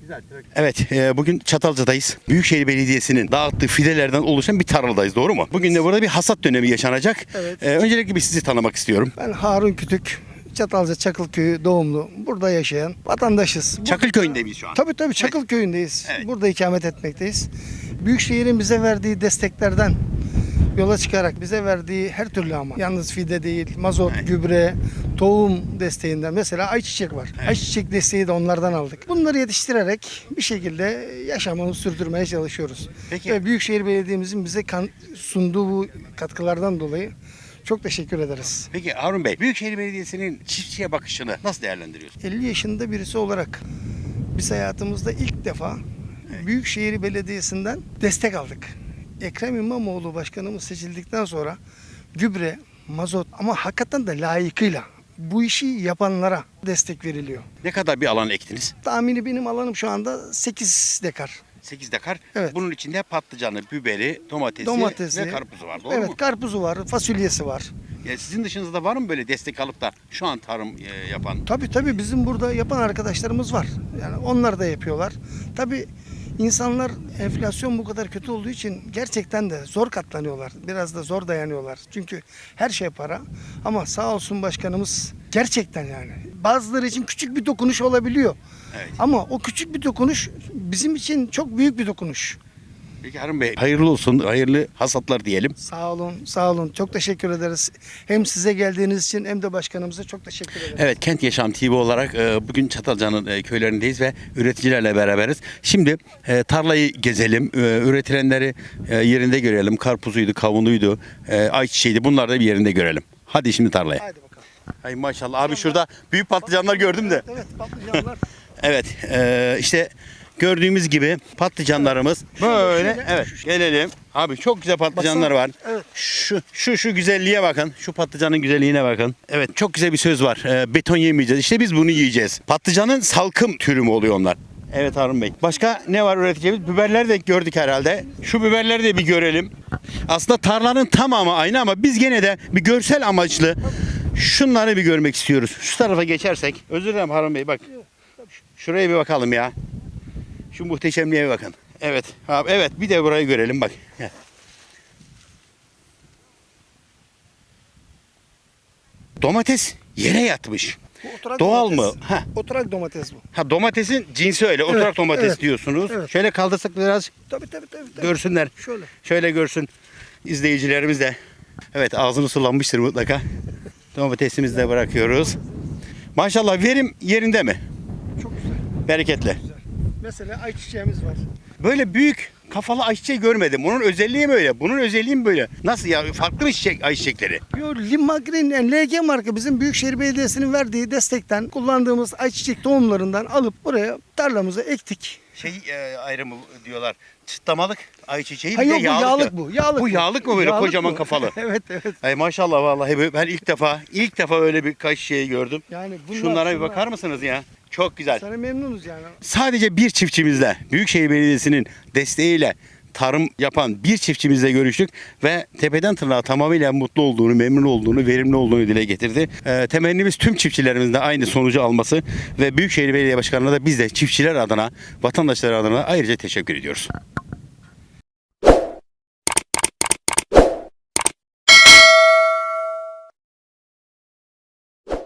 Güzel. Evet, e, bugün Çatalca'dayız. Büyükşehir Belediyesi'nin dağıttığı fidelerden oluşan bir tarladayız, doğru mu? Bugün de burada bir hasat dönemi yaşanacak. Evet. E, öncelikle bir sizi tanımak istiyorum. Ben Harun Kütük, Çatalca Çakılköyü doğumlu. Burada yaşayan vatandaşız. Çakılköy'ünde miyiz şu an? Tabii tabii Çakılköy'ündeyiz. Evet. Burada ikamet etmekteyiz. Büyükşehir'in bize verdiği desteklerden yola çıkarak bize verdiği her türlü ama yalnız fide değil, mazot, gübre, tohum desteğinden mesela ayçiçek var. Ayçiçek desteği de onlardan aldık. Bunları yetiştirerek bir şekilde yaşamımızı sürdürmeye çalışıyoruz. Peki. Ve Büyükşehir Belediye'mizin bize kan- sunduğu bu katkılardan dolayı çok teşekkür ederiz. Peki Harun Bey, Büyükşehir Belediyesi'nin çiftçiye bakışını nasıl değerlendiriyorsun? 50 yaşında birisi olarak biz hayatımızda ilk defa Büyükşehir Belediyesi'nden destek aldık. Ekrem İmamoğlu başkanımız seçildikten sonra gübre, mazot ama hakikaten de layıkıyla bu işi yapanlara destek veriliyor. Ne kadar bir alan ektiniz? Tahmini benim alanım şu anda 8 dekar. 8 dekar. Evet. Bunun içinde patlıcanı, biberi, domatesi, Domatesi. ve karpuzu var, doğru evet mu? karpuzu var, fasulyesi var. Ya sizin dışınızda var mı böyle destek alıp da şu an tarım e, yapan? Tabii tabii bizim burada yapan arkadaşlarımız var. Yani onlar da yapıyorlar. Tabii insanlar enflasyon bu kadar kötü olduğu için gerçekten de zor katlanıyorlar. Biraz da zor dayanıyorlar. Çünkü her şey para. Ama sağ olsun başkanımız gerçekten yani. Bazıları için küçük bir dokunuş olabiliyor. Evet. Ama o küçük bir dokunuş bizim için çok büyük bir dokunuş. Peki Harun Bey, hayırlı olsun, hayırlı hasatlar diyelim. Sağ olun, sağ olun. Çok teşekkür ederiz. Hem size geldiğiniz için hem de başkanımıza çok teşekkür ederim. Evet Kent Yaşam TV olarak e, bugün Çatalca'nın e, köylerindeyiz ve üreticilerle beraberiz. Şimdi e, tarlayı gezelim, e, üretilenleri e, yerinde görelim. Karpuzuydu, kavunuydu, e, ayçiçeğiydi bunları da bir yerinde görelim. Hadi şimdi tarlaya. Hadi bakalım. Ay maşallah abi şurada büyük patlıcanlar gördüm de. Evet, patlıcanlar. Evet e, işte gördüğümüz gibi patlıcanlarımız böyle. Evet gelelim. Abi çok güzel patlıcanlar var. evet. Şu şu şu güzelliğe bakın. Şu patlıcanın güzelliğine bakın. Evet çok güzel bir söz var. E, beton yemeyeceğiz. İşte biz bunu yiyeceğiz. Patlıcanın salkım türü mü oluyor onlar? Evet Harun Bey. Başka ne var üreteceğimiz? Biberleri de gördük herhalde. Şu biberleri de bir görelim. Aslında tarlanın tamamı aynı ama biz gene de bir görsel amaçlı şunları bir görmek istiyoruz. Şu tarafa geçersek. Özür dilerim Harun Bey bak. Şuraya bir bakalım ya. Şu muhteşemliğe bakın. Evet. Abi, evet bir de burayı görelim bak. Gel. Domates yere yatmış. Bu oturak Doğal domates. mı? Heh. Oturak domates bu. Ha domatesin cinsi öyle. Oturak domates evet, diyorsunuz. evet. Şöyle kaldırsak biraz Tabii tabii tabii. tabii. görsünler. Şöyle. Şöyle görsün izleyicilerimiz de. Evet ağzını sulanmıştır mutlaka. Domatesimizi de bırakıyoruz. Maşallah verim yerinde mi? Çok güzel. Bereketli. Mesela ayçiçeğimiz var. Böyle büyük kafalı ayçiçeği görmedim. Onun özelliği mi öyle? Bunun özelliği mi böyle? Nasıl ya? Farklı mı çiçek, ayçiçekleri? Yo, Limagrin yani LG marka bizim Büyükşehir Belediyesi'nin verdiği destekten kullandığımız ayçiçek tohumlarından alıp buraya tarlamıza ektik. Şey e, ayrımı diyorlar. Çıtlamalık ayçiçeği bir de yok bu yağlık. yağlık bu. Yağlık Bu yağlık mı böyle Yağlık kocaman bu. kafalı? evet evet. Ay maşallah vallahi ben ilk defa ilk defa öyle bir ayçiçeği gördüm. Yani bunlar, Şunlara bir bakar mısınız ya? Çok güzel. Sana memnunuz yani. Sadece bir çiftçimizle Büyükşehir Belediyesi'nin desteğiyle tarım yapan bir çiftçimizle görüştük ve tepeden tırnağa tamamıyla mutlu olduğunu, memnun olduğunu, verimli olduğunu dile getirdi. Ee, temennimiz tüm çiftçilerimizin de aynı sonucu alması ve Büyükşehir Belediye Başkanı'na da biz de çiftçiler adına, vatandaşlar adına ayrıca teşekkür ediyoruz.